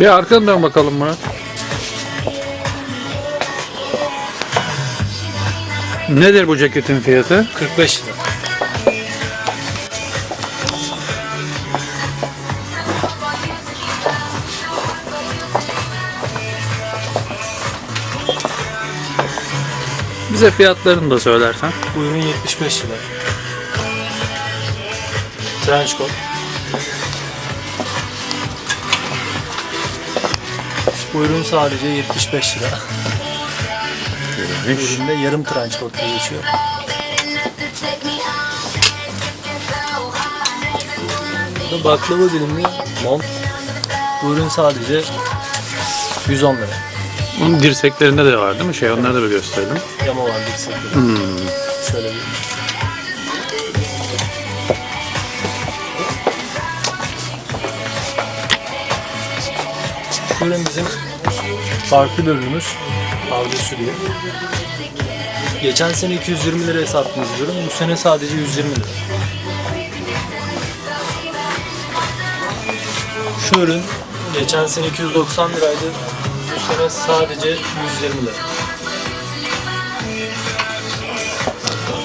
Bir arkanı dön bakalım Murat. Nedir bu ceketin fiyatı? 45 lira. Bize fiyatlarını da söylersen. Bu ürün 75 lira. Trench coat. Bu ürün sadece 75 lira. Bu üründe yarım coat diye geçiyor. Bu da baklava dilimli mont. Bu ürün sadece 110 lira. Bunun dirseklerinde de var değil mi? Şey onları da bir gösterelim. Yama var dirsekleri. Şöyle bir. Ürün bizim farklı ürünümüz. Pardesü diye. Geçen sene 220 liraya sattığımız ürün. Bu sene sadece 120 lira. Şu ürün geçen sene 290 liraydı. Bu sene sadece 120 lira.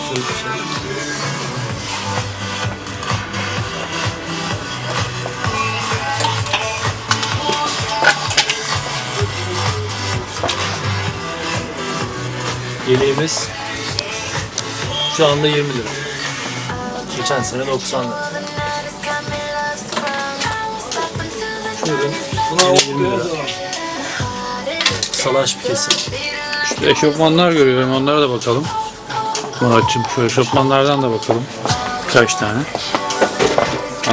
Şöyle bir şey. Yeleğimiz şu anda 20 lira. Geçen sene 90 lira. Şu ürün yine 20 lira. Salaş bir kesim. İşte eşofmanlar görüyorum. Onlara da bakalım. Muratçım şu eşofmanlardan da bakalım. Kaç tane?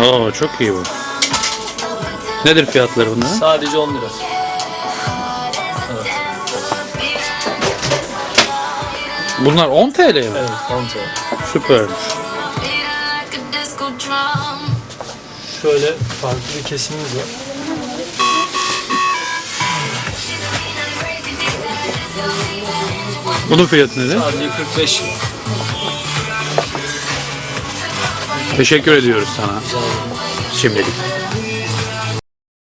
Oo çok iyi bu. Nedir fiyatları bunların? Sadece 10 lira. Bunlar 10 TL mi? evet 10 TL. Süpermiş. Şöyle farklı bir kesimimiz var. Bunun fiyatı nedir? Sadece 45 lira. Teşekkür ediyoruz sana şimdilik.